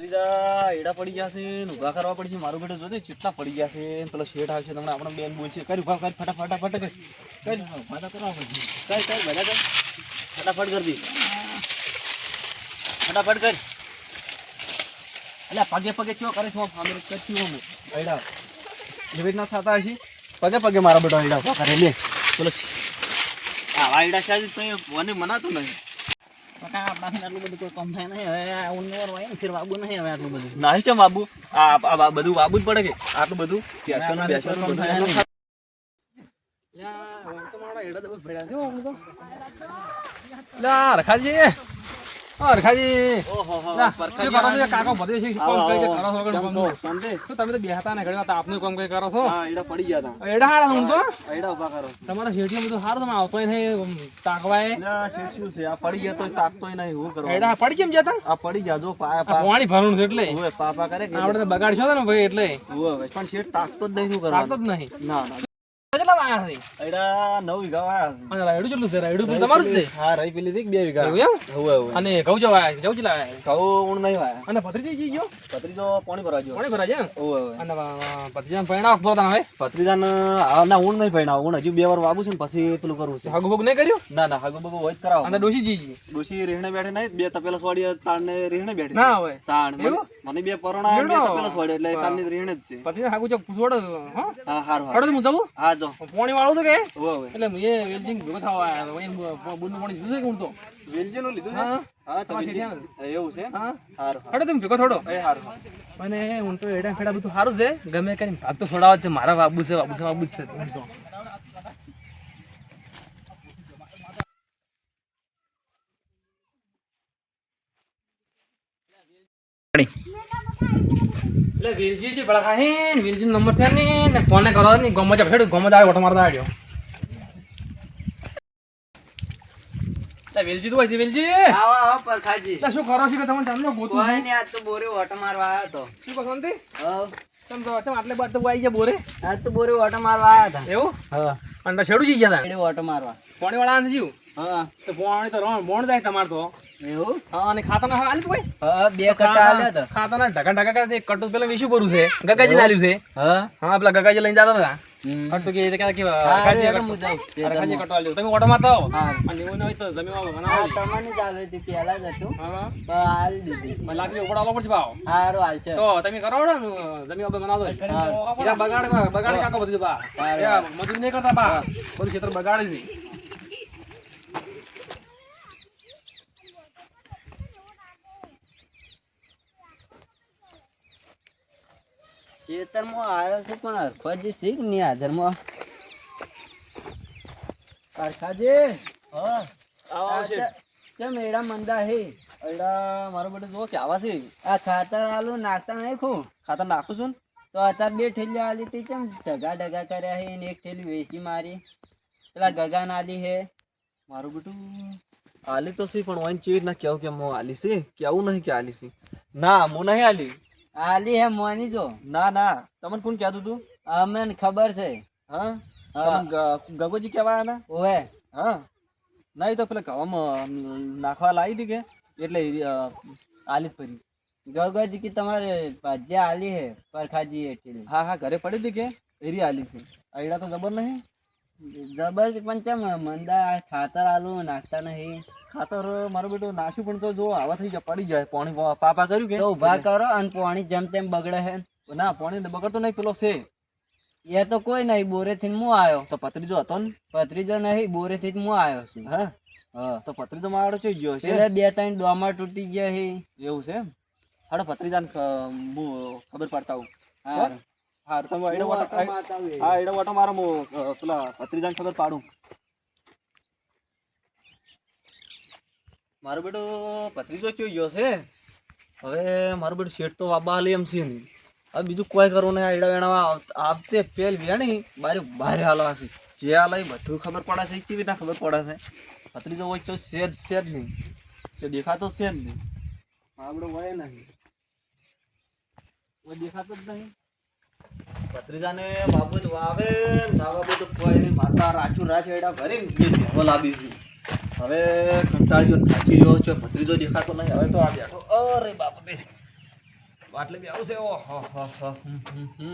ત્રીજા એડા પડી ગયા છે કરવા પડશે, મારું બેટું જોજે કેટલા પડી ગયા છે પેલો શેઠ આવશે તમને આપણો બેન બોલશે ફટાફટ ફટાફટ, કર. ફટાફટ કરી એટલે પગે પગે ચો કરે છો? અમે એડા એવી રીતના થતા હશે? પગે પગે મારા બેટો એડા ઊભા કરે, લે. પેલો આવા એડા છે તો મને મનાતું નહીં. નહીં હવે આ હોય ને નહીં હવે આટલું બધું નાહી છે બાબુ આ બધું બાબુ જ પડે કે આટલું બધું બેસવાનું બેસવાનું. રખાજી. ઓ રખાજી ઓહો હો, લા, પરખાજી શું કરો છો? કાકો બધે કઈ કરો તમે તો બેહતા ને ઘડી આપનું કામ કઈ કરો છો એડા પડી ગયા તા. એડા હારા હું તો એડા ઊભા કરો. તમારા શેઠિયા બધું સારું તમે આવતો નહીં તાકવાય ના, શેઠ શું છે? આ પડી ગયા તાકતોય નહીં. હું? એડા પડી કેમ જતા આ પડી ગયા, જો પાણી છે એટલે હુએ, પા- પા કરે આપણે તો બગાડશો ને ભાઈ એટલે પણ શેઠ તાકતો જ નહીં, શું? જ નહીં ના, ના. કેટલા છે. એડા નવ વીઘા વાયા છે. અને રાયડું કેટલું છે? રાયડું પેલું તમારું છે? હા, રહી પેલી હતી કે બે વીઘા? એવું એમ? હુએ, હુએ. અને ઘઉં જો વાયા છે? ચલા ઘઉં ઊણ નહીં વાયા. અને ભત્રીજી જી ગયો? ભત્રીજો પાણી ભરવા ગયો. કોણે ભરા છે એમ? હુએ, હુએ. અને ભત્રીજા પૈણા પોતા હવે? ભત્રીજાને આ ના ઊણ નહીં ભણ્યા. ઊણ હજુ બે વાર વાવું છે ને પછી પેલું કરવું છે. હાગુ બગુ નહીં કર્યું? ના ના હાગો બગો હોય કરાવો અને ડોશી જી જી ડોશી રેહણે બેઠે નહીં બે તપેલા સોડી તાણ ને રેહણે બેઠે ના હોય. તાણ મને- બે પરોણા બે તપેલા સોડે એટલે તાણની રેહણે જ છે. પછી હાગુ ચોક પૂછવડ હા? હા હારું હારું. હું જાઉં હા જો. પાણી વાળું તો કે? એટલે એ વેલ્ડિંગ ભેગો થવા આવ્યો હોય બુન પાણી દીધું છે કે હું તો વેલજી નું લીધું છે? હા. હા તો તમારા વેલજી. શેઠિયાનું? એવું છે? હા. હારું. હડો તમે ભેગો થોડો. એ અને હું તો એડા ફેડા બધું સારું છે. ગમે કરીને ભાગ તો છોડાવ છે. મારા બાબુ છે બાબુ છે બાબુ છે. હું તો એટલે વીરજી છે બળા હે વીરજી નંબર છે ને? ને ફોને કરો ને ગમો છે ફેડ ગમો દાડે ઓટો મારતા આવ્યો વેલજી તો છે વેલજી? આવો આવો પરખાજી એટલે શું કરો છો કે તમે? તમને ગોતું? આજ તો બોરે ઓટો મારવા આવ્યો તો. શું શાંતિ? હવ. તમે તો ચમ આટલે બાદ તો આવી ગયા બોરે? આજ તો બોરે ઓટો મારવા આવ્યા એવું? હા. અને છેડું જઈ ગયા ઓટો મારવા. પાણી વાળા જીવ? હા તો પાણી તો રણ મોણ જાય તમાર તો. એવું? હા અને ખાતાના હા આલી તો હા બે કટા આલ્યા હતા ખાતાના ઢગા ઢગા કરે છે કટુ પેલા વિશુ ભરું છે ગગાજી આલ્યું છે. હા? હા પેલા ગગાજી લઈને જતા હતા. કટુ કે કે કે ખાજી કટુ. હું જાઉં. અરે ખાજી કટુ આલ્યું. તમે ઓટો મારતા હો. અને એવું હોય તો જમીનમાં હા બનાવો. તમને જ આલ્યું હતું પહેલા જ હતું. હા આલી દીધી. મને લાગે ઉપર આલો પડશે ભાવ. હારું તો તમે કરો ને જમીન બનાવો એરા બગાડ બગાડ કાકો બધું બા. મજૂરી નહીં કરતા બા. બધું ક્ષેત્ર બગાડી છે. ખેતરમાં આવ્યો છે પણ હરખોજી શીખ નહીં હાજરમાં. હરખાજી? હા. આવા છે ચમ એડા મંદા હે. એડા મારો બેટો જો કે આવા છે. આ ખાતર આલુ નાખતા નહીં ખું. ખાતર નાખું છું તો અત્યારે બે ઠેલી આલી તી ચમ ઢગા ઢગા કર્યા હે ને એક ઠેલી વેચી મારી. પેલા ગગા નાલી હે. મારું બેટું આલી તો સી પણ વાઈન ચેવી ના કેવું કે હું આલી સી કેવું નહીં કે આલી સી ના હું નહીં આલી. આલી હે મોની જો. ના ના. તમને કોણ કહેતું તું? અમને ખબર છે. હા? ગગોજી કહેવાય ના ઓવે. હા? નહીં તો પેલા ગવામાં નાખવા લાવી હતી કે? એટલે આલી જ પડી. ગગોજી કે તમારે જે આલી હે પરખાજી એટલે હા હા ઘરે પડી હતી કે? એરી આલી છે. આઈડા તો જબર નહીં? જબર પણ ચમ મંદા ખાતર આલુ નાખતા નહીં. ખાતર મારો બેટો નાશું પણ તો જો આવા થઈ જાય પડી જાય. પાણી પાપા કર્યું કે? તો ઊભા કરો અને પાણી જેમ તેમ બગડે હે ના પાણી બગડતો નહીં પેલો છે. એ તો કોઈ નહીં બોરે થી હું આવ્યો. તો પત્રીજો હતો ને? પત્રીજો નહીં બોરે થી હું આવ્યો છું. હા? હા તો પત્રીજો મારો ચઈ ગયો છે? બે ત્રણ ડોમા તૂટી ગયા હે એવું છે હાડો પત્રીજાને ખબર પડતા હું. હા. હા તો એડો વાટો. હા એડો વાટો મારો પેલા પત્રીજાને ખબર પાડું. મારો બેટો પત્રીજો કયો ગયો છે. હવે મારો બેટો શેઠ તો વાબા હાલે એમ છે નહીં. હવે બીજું કોઈ કરવું નહીં આડા વેણા આવતે પેલ વેણી, બારે બારે હાલવા છે. જે હાલે બધું ખબર પડે છે, કેવી રીતના ખબર પડે છે. પત્રીજો હોય તો છે જ છે જ નહીં. તો દેખાતો છે જ નહીં. આપણો હોય નહીં. કોઈ દેખાતો જ નહીં. ભત્રીજાને બાબુ વાવે ને ના બાબુ તો કોઈ નહીં, મારતા રાચું રાચ એડા ભરીને બે લાવી છે. હવે કંટાળ્યો થાચી રહ્યો છે, ભત્રીજો દેખાતો નહીં, હવે તો આ બેઠો. અરે બાપ રે આટલે બી આવશે ઓ હ હ હ